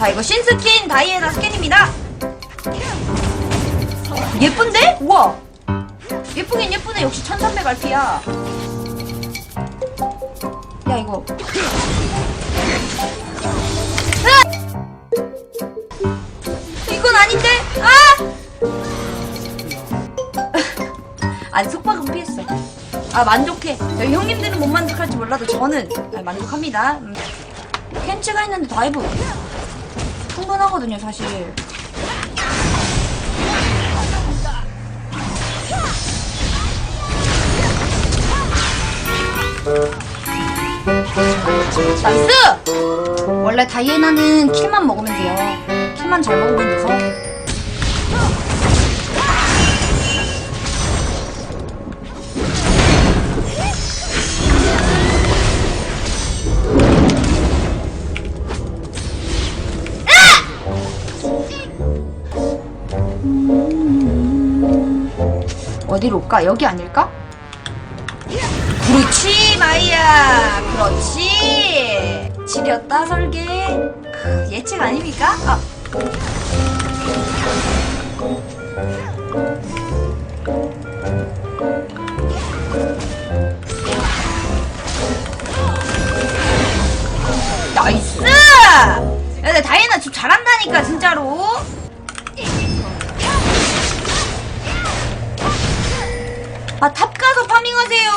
자 이거 신스킨 다이애나 스킨입니다 예쁜데? 우와 예쁘긴 예쁘네 역시 1300RP야 야 이거! 이건 아닌데? 아! 아니 속박은 피했어 아 만족해 저희 형님들은 못 만족할지 몰라도 저는 아, 만족합니다 음. 켄치가 있는데 다이브 충분하거든요 사실. 나이스! 원래 다이애나는 킬만 먹으면 돼요. 킬만 잘 먹으면 돼서 어디로 올까? 여기 아닐까? 그렇지 마이야 그렇지 지렸다 설계 크, 예측 아닙니까? 아. 나이스! 야, 다이애나 집 잘한다니까 진짜로 아, 탑 가서 파밍하세요!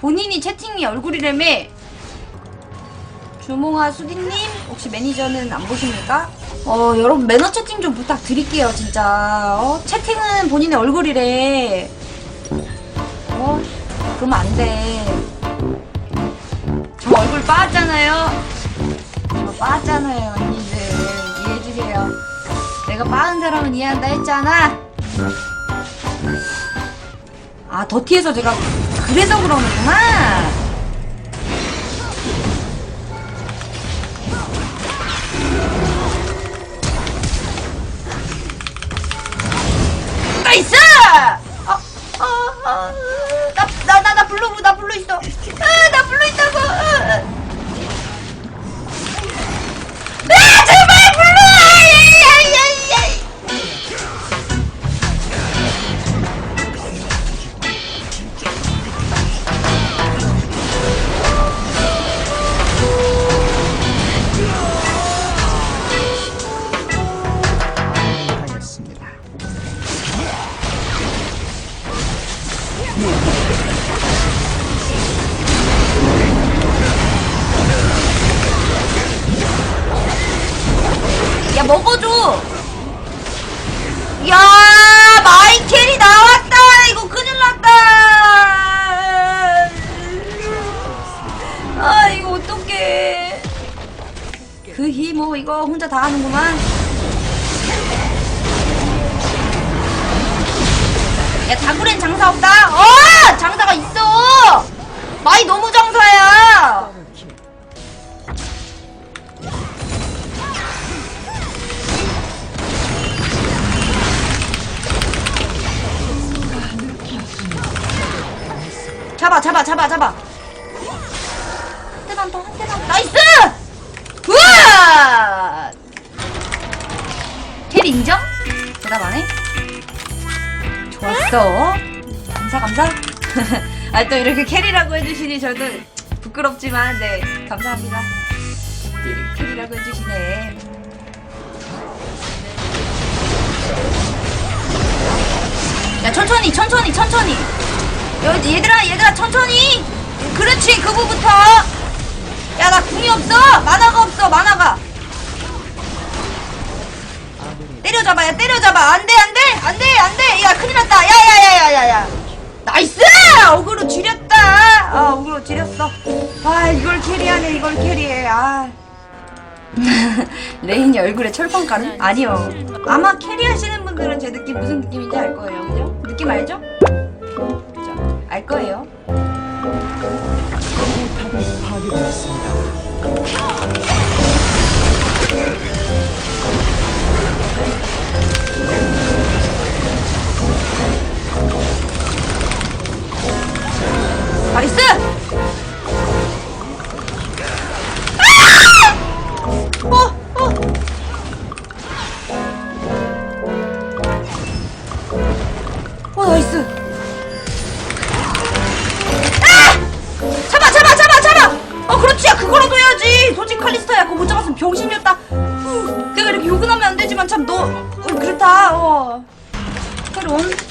본인이 채팅이 얼굴이라며. 주몽아 수디님, 혹시 매니저는 안 보십니까? 어, 여러분 매너 채팅 좀 부탁드릴게요, 진짜. 어, 채팅은 본인의 얼굴이래. 어, 그러면 안 돼. 저 얼굴 빠았잖아요. 저 빠았잖아요, 언니들. 이해해주세요. 내가 빠은 사람은 이해한다 했잖아. 아, 더티해서 제가 그래서 그러는구나. 먹어줘. 야 마이켈이 나왔다. 이거 큰일 났다. 아 이거 어떡해. 그 힘뭐 이거 혼자 다 하는구만. 야 다구렌 장사 없다? 어 장사가 있어. 마이 너무 장사야 잡아 잡아 잡아 잡아. 한 대만 더한 대만 더. 나이스! 우와! 캐리 인정? 대답 안 해? 좋았어. 감사 감사. 아 또 이렇게 캐리라고 해주시니 저도 부끄럽지만 네 감사합니다. 캐리라고 해주시네. 야 천천히 천천히 천천히 여, 얘들아 얘들아 천천히! 그렇지 그부부터! 야 나 궁이 없어! 만화가 없어 만화가! 때려잡아 야 때려잡아! 안돼 안돼! 안돼 안돼! 야 큰일 났다! 야야야야야야! 나이스! 어그로 지렸다! 아 어그로 지렸어. 아 이걸 캐리하네 이걸 캐리해. 아. 레인이 얼굴에 철판 가름? 아니요. 아마 캐리하시는 분들은 제 느낌 무슨 느낌인지 알 거예요. 그죠? 느낌 알죠? 알 거예요. 나이스! 새로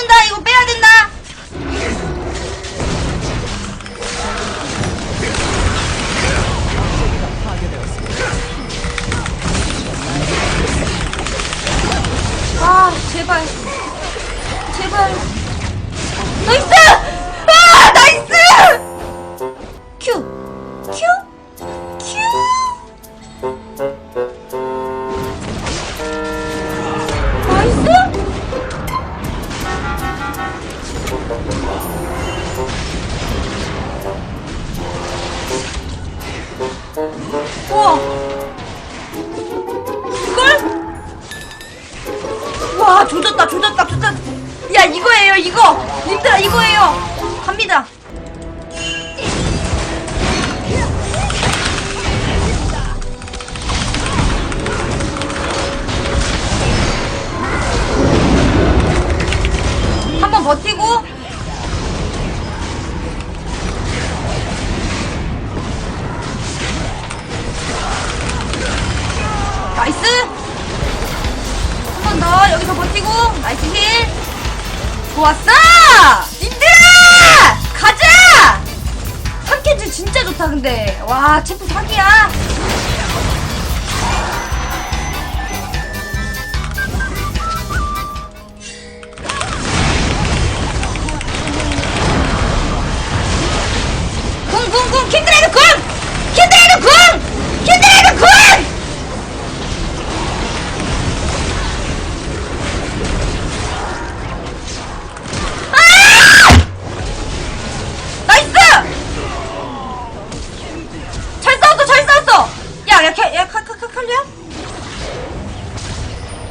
죽는다 이거 이거예요. 갑니다. 한번 버티고. 나이스! 한 번 더 여기서 버티고. 나이스 힐 좋았어 님들아 가자! 탐켄즈 진짜 좋다 근데. 와 체프 사기야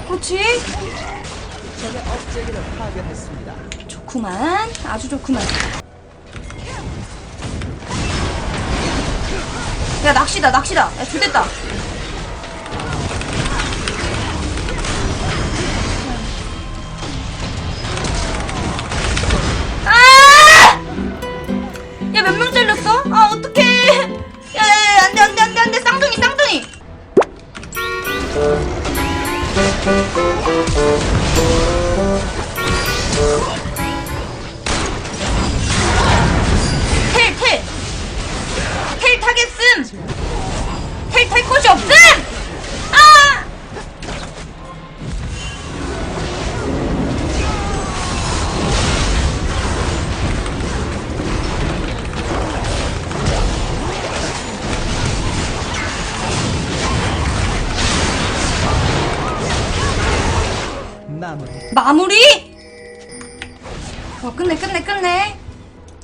그렇지 적의 업체기를 파괴했습니다. 좋구만 아주 좋구만 야 낚시다 낚시다 야 좋됐다 아! 야 몇 명 잘렸어? 아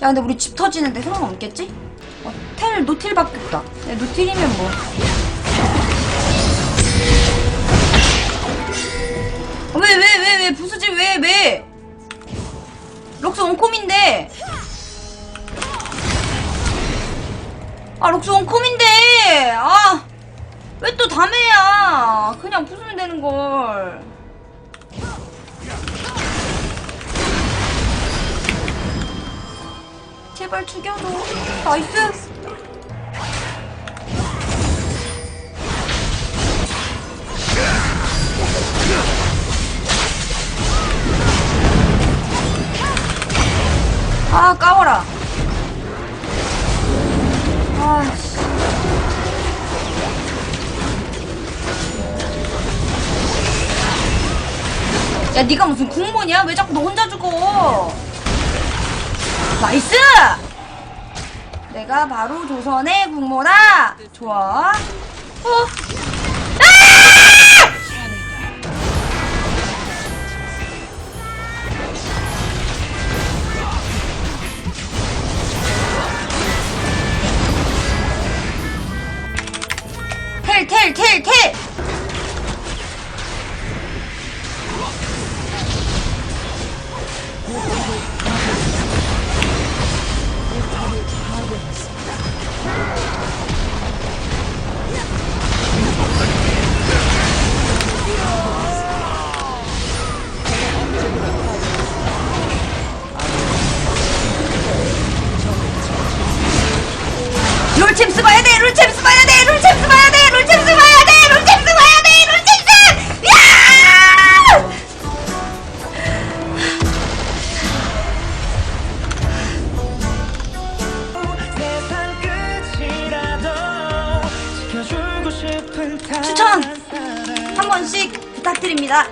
야, 근데 우리 집 터지는데 상관없겠지? 어, 텔, 노틸밖에 없다. 야, 노틸이면 뭐. 어, 왜, 왜, 왜, 왜, 부수지, 왜, 왜? 럭스 온콤인데. 아 록스 원컴인데 아 왜또 다메야 그냥 부수면 되는 걸 제발 죽여줘. 나이스. 아 까워라. 아씨. 야 니가 무슨 국모냐? 왜 자꾸 너 혼자 죽어 나이스 내가 바로 조선의 국모다 좋아 어. 아! 텔, 텔, 텔, 텔! 추천! 한 번씩 부탁드립니다.